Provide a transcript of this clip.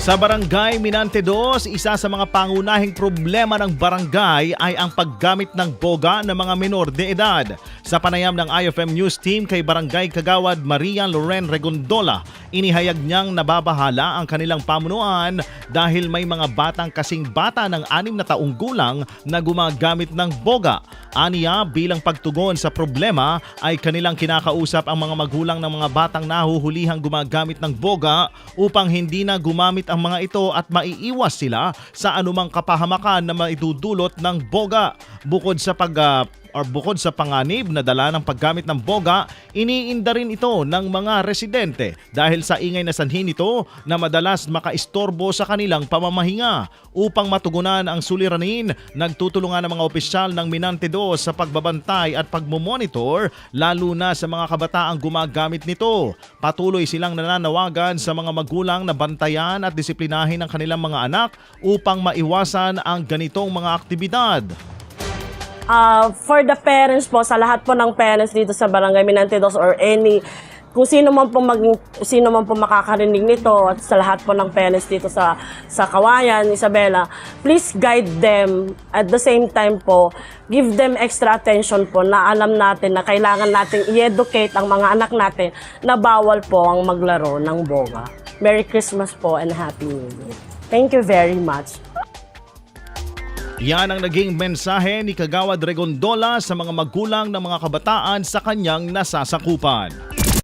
Sa barangay Minante 2, isa sa mga pangunahing problema ng barangay ay ang paggamit ng boga ng mga menor de edad. Sa panayam ng IFM News Team kay Barangay Kagawad Maria Loren Regondola, inihayag niyang nababahala ang kanilang pamunuan dahil may mga batang kasing bata ng anim na taong gulang na gumagamit ng boga. Aniya bilang pagtugon sa problema ay kanilang kinakausap ang mga magulang ng mga batang nahuhulihang gumagamit ng boga upang hindi na gumamit ang mga ito at maiiwas sila sa anumang kapahamakan na maidudulot ng boga. Bukod sa pag ah, or bukod sa panganib na dala ng paggamit ng boga, iniinda rin ito ng mga residente dahil sa ingay na sanhi nito na madalas makaistorbo sa kanilang pamamahinga. Upang matugunan ang suliranin, nagtutulungan ang mga opisyal ng Minante 2 sa pagbabantay at pagmomonitor lalo na sa mga kabataang gumagamit nito. Patuloy silang nananawagan sa mga magulang na bantayan at disiplinahin ang kanilang mga anak upang maiwasan ang ganitong mga aktibidad. Ah, for the parents po, sa lahat po ng parents dito sa Barangay Minantidos or any, kung sino man po mag, sino man po makakarinig nito at sa lahat po ng parents dito sa sa Kawayan, Isabela, please guide them at the same time po give them extra attention po na alam natin na kailangan nating i-educate ang mga anak natin na bawal po ang maglaro ng boga. Merry Christmas po and Happy New Year. Thank you very much. Yan ang naging mensahe ni Kagawad Regondola sa mga magulang ng mga kabataan sa kanyang nasasakupan.